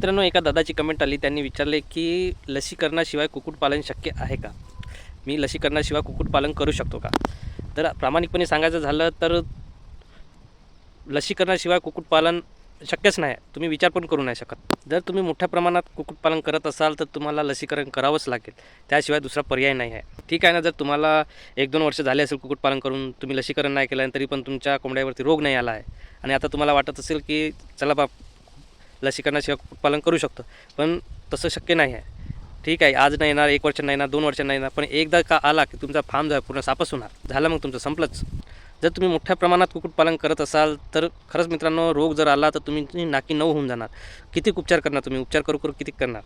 मित्रांनो एका दादाची कमेंट आली. त्यांनी विचारले की लसीकरणाशिवाय कुक्कुटपालन शक्य आहे का? मी लसीकरणाशिवाय कुक्कुटपालन करू शकतो का? तर प्रामाणिकपणे सांगायचं झालं तर लसीकरणाशिवाय कुक्कुटपालन शक्यच नाही. तुम्ही विचार पण करू नाही शकत. जर तुम्ही मोठ्या प्रमाणात कुक्कुटपालन करत असाल तर तुम्हाला लसीकरण करावंच लागेल. त्याशिवाय दुसरा पर्याय नाही आहे. ठीक आहे ना जर तुम्हाला एक दोन वर्ष झाले असेल कुक्कुटपालन करून तुम्ही लसीकरण नाही केलं तरी पण तुमच्या कोंबड्यावरती रोग नाही आला आहे. आणि आता तुम्हाला वाटत असेल की चला बाप लसीकरणाशिवाय पालन करू शकतो. पण तसं शक्य नाही आहे. ठीक आहे आज नाही येणार एक वर्ष नाही येणार दोन वर्ष नाही येणार पण एकदा का आला की तुमचा फार्म जो आहे पूर्ण सापस होणार. झालं मग तुमचं संपलंच. जर तुम्ही मोठ्या प्रमाणात कुक्कुटपालन करत असाल तर खरंच मित्रांनो रोग जर आला तर तुम्ही नाकी नऊ होऊन जाणार. किती उपचार करणार तुम्ही? उपचार करू करू किती करणार?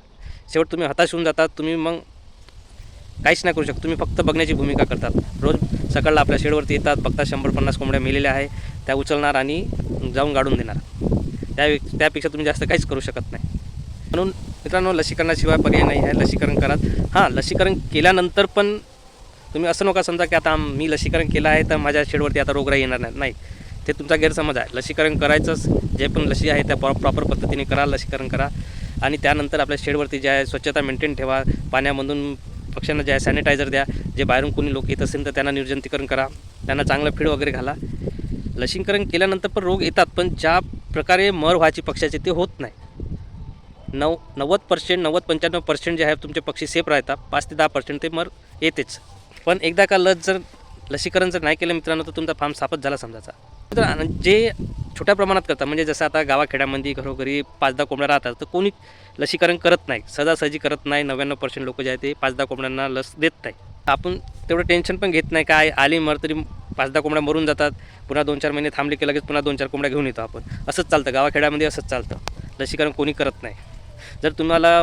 शेवट तुम्ही हताश होऊन जातात तुम्ही मग काहीच नाही करू शकत. तुम्ही फक्त बघण्याची भूमिका करतात. रोज सकाळला आपल्या शेडवरती येतात बघता शंभर पन्नास कोंबड्या मेलेल्या आहे त्या उचलणार आणि जाऊन गाडून देणार. त्या त्यापेक्षा तुम्ही जास्त काहीच करू शकत नाही. म्हणून मित्रांनो लसीकरणाशिवाय पर्याय नाही आहे. लसीकरण करा. हां लसीकरण केल्यानंतर पण तुम्ही असं नका समजा की आता मी लसीकरण केलं आहे तर माझ्या शेडवरती आता रोगराई येणार नाही. नाही. ते तुमचा गैरसमज आहे. लसीकरण करायचंच. जे पण लसी आहे त्या प्रॉ प्रॉपर पद्धतीने करा लसीकरण करा. आणि त्यानंतर आपल्या शेडवरती जे आहे स्वच्छता मेंटेन ठेवा. पाण्यामधून पक्ष्यांना जे आहे सॅनिटायझर द्या. जे बाहेरून कोणी लोक येत असेल तर त्यांना निर्जंतीकरण करा. त्यांना चांगलं फीड वगैरे घाला. लसीकरण केल्यानंतर पण रोग येतात पण ज्या प्रकारे मर व्हायची पक्ष्याचे ते होत नाही. नऊ नव्वद पर्सेंट नव्वद पंच्याण्णव पर्सेंट जे आहे तुमचे पक्षी सेफ राहतात. पाच ते दहा पर्सेंट ते मर येतेच. पण एकदा का लस जर लसीकरण जर नाही केलं मित्रांनो तर तुमचा फार्म साफच झाला समजायचा. तर आणि जे छोट्या प्रमाणात करतात म्हणजे जसं आता गावाखेड्यामध्ये घरोघरी पाच दहा कोंबड्या राहतात तर कोणी लसीकरण करत नाही सहजासहजी करत नाही नव्याण्णव पर्सेंट लोक जे आहे ते पाच दहा कोंबड्यांना लस देत नाही. आपण तेवढं टेन्शन पण घेत नाही काय आली मर तरी पाच दहा कोंबड्या मरून जातात पुन्हा दोन चार महिने थांबले की लगेच पुन्हा दोन चार कोंबड्या घेऊन येतो आपण. असंच चालतं गावाखेड्यामध्ये असंच चालतं. लसीकरण कोणी करत नाही. जर तुम्हाला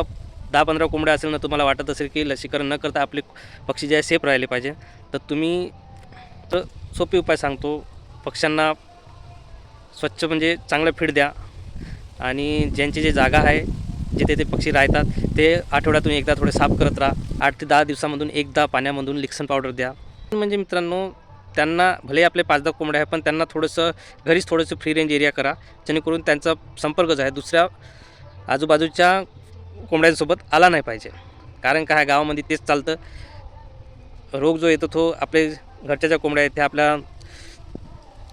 दहा पंधरा कोंबड्या असेल ना तुम्हाला वाटत असेल की लसीकरण न करता आपले पक्षी जे आहे सेफ राहिले पाहिजे तर तुम्ही तर सोपे उपाय सांगतो. पक्ष्यांना स्वच्छ म्हणजे चांगलं फीड द्या आणि ज्यांची जे जागा आहे जिथे ते पक्षी राहतात ते आठवड्यातून एकदा थोडे साफ करत राहा. आठ ते दहा दिवसामधून एकदा पाण्यामधून लिक्सन पावडर द्या. म्हणजे मित्रांनो त्यांना भले आपले पाच दहा कोंबड्या आहे पण त्यांना थोडंसं घरीच थोडंसं फ्री रेंज एरिया करा. जेणेकरून त्यांचा संपर्क जो आहे दुसऱ्या आजूबाजूच्या कोंबड्यांसोबत आला नाही पाहिजे. कारण काय गावामध्ये तेच चालतं. रोग जो येतो तो आपले घरच्या ज्या कोंबड्या आहेत त्या आपल्या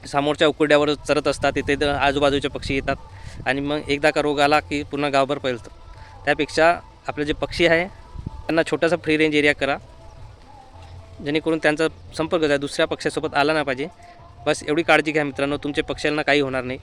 समोरच्या उकुड्यावर चरत असतात. तिथे आजूबाजूचे पक्षी येतात. आणि मग एकदा का रोग आला की पूर्ण गावभर फैलतं त्यापेक्षा आपले जे पक्षी आहे त्यांना छोटासा फ्री रेंज एरिया करा. जेणेकरून त्यांचा संपर्क दुसऱ्या पक्षासोबत आला नाही पाहिजे. बस एवढी काळजी घ्या मित्रांनो तुमच्या पक्ष्यांना काही होणार नाही.